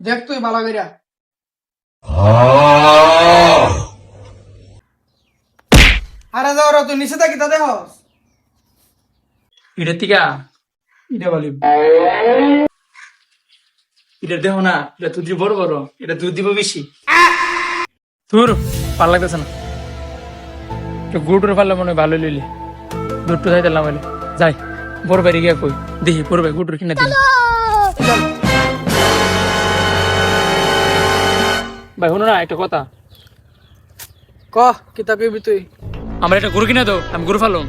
দেখ তুই ভালো করিয়া আরে যাও রে, তুই নিচে থাকি তা দেখ। এটা টিকা। এটা বলি। এটা দেহ না এটা দুধ বড় বড় এটা দুধ দিব বেশি। তোর ভালো লাগতেছে না। গুড় পারলে মনে হয় ভালো লইলে। দুধটা যাই দিলাম যাই বড় বাড়ি গিয়া কই? দেখি বড় ভাই গুড় কিনে দিন ভাই শুনো না একটা কথা। ক কিতা কইবি তুই? আমার একটা গরু কিনে দাও আমি গরু ফালুম।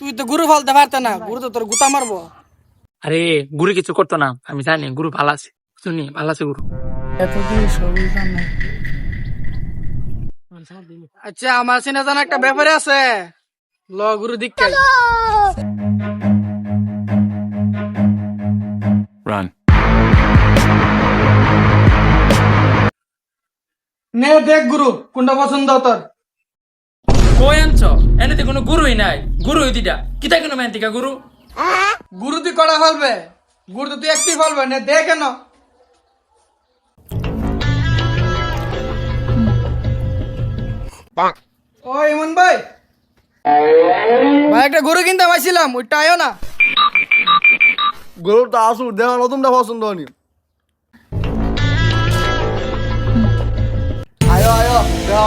তুই তো গুরু ফালতে পারতে না গুরু তো তোর গুতা মারবো। আরে গুরু কিছু করতো না আমি জানি গুরু ভালো আছে। শুনি ভালো আছে গুরু। এতদিন সবই জানে। আচ্ছা আমার সিনে জানা একটা ব্যাপারে আছে। ল গুরু দীক্ষা Run. নে দেখ গুরু কোনটা পছন্দ তোর? কই আনছ? এনে কোনো গুরুই নাই। গুরু দিটা কিতা কেন মেন্তিকা গুরু? গুরু তুই কড়া ফেলবে। গুরু তো তুই একটি ফেলবে নে দে কেন? ও ইমন ভাই। ভাই একটা গরু কিনতে পাইছিলাম ওইটা আয়ো না। গরুটা আসুক দেখা নতুনটা পছন্দ হয়নি।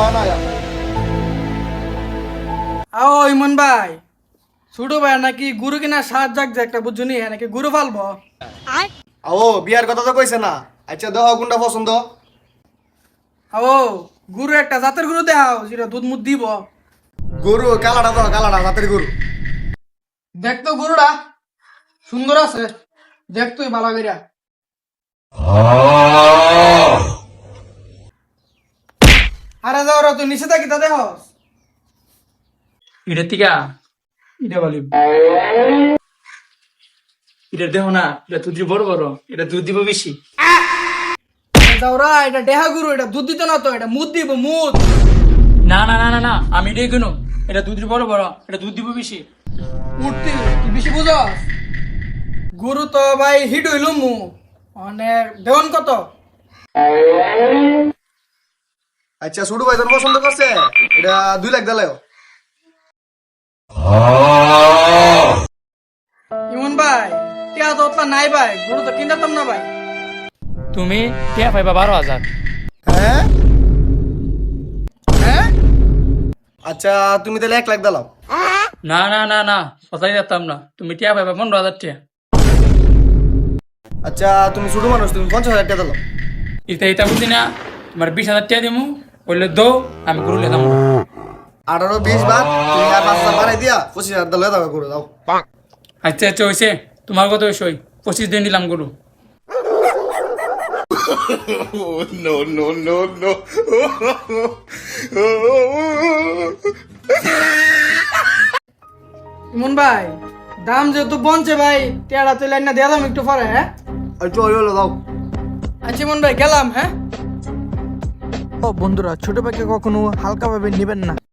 হয় না আও ইমন ভাই ছোট ভাই নাকি গুরু কিনা সাত জাগ যে একটা বুঝুনি হ্যাঁ নাকি গুরু ফালবো? আও বিয়ার কথা তো কইছে না। আচ্ছা দেখো কোনটা পছন্দ। আও গুরু একটা জাতের গুরু দেখাও যেটা দুধ মুধ দিব। গরু কালাটা তো কালাটা জাতের গরু। দেখ তো গরুটা সুন্দর আছে। দেখ তুই ভালো করিয়া তুই নিচে থাকি তা দেখ। এটা টিকা এটা বলি এটা দেহ না এটা দুধ বড় বড় এটা দুধ দিব বেশি। যাওরা এটা দেহা গুরু এটা দুধ দিত না তো এটা মুদ দিব মুদ। না না না না না আমি এটাই কেন। এটা দুধ বড় বড় এটা দুধ দিব বেশি। উঠতি তুই বেশি বুঝস? গুরু তো ভাই হিট হইল মু। অনেক দেওয়ান কত? আচ্ছা ছোট ভাই তোর পছন্দ করছে? এটা দুই লাখ দিলাও ইমন ভাই টিয়া তো ওতলা নাই ভাই গুরু তো কিনতাম না ভাই। তুমি টিয়া পাইবা বারো হাজার। হ্যাঁ? হ্যাঁ? আচ্ছা তুমি তাহলে এক লাখ দিলাও। না না না না সতাই যেতাম না। তুমি টিয়া পাইবা পনেরো হাজার টিয়া। আচ্ছা তুমি ছোট মানুষ তুমি পঞ্চাশ হাজার টাকা দিলাও। ইতা ইতা বুঝি না তোমার বিশ হাজার টিয়া দিমু। বললে দো আমি গরু লেদাম আঠারো বিশ বার তুমি আর পাঁচটা বাড়াই দিয়া পঁচিশ হাজার দিলে দাও করে দাও আচ্ছা আচ্ছা হয়েছে তোমার কত হয়েছে ওই পঁচিশ দিন দিলাম গরু। ইমন ভাই দাম যেহেতু বনছে ভাই টিয়াটা তুই লাইন না দিয়ে দাম একটু পরে হ্যাঁ? আচ্ছা দাও আচ্ছা ইমন ভাই গেলাম হ্যাঁ? ও বন্ধুরা ছোট পাখি কখনো হালকাভাবে নেবেন না।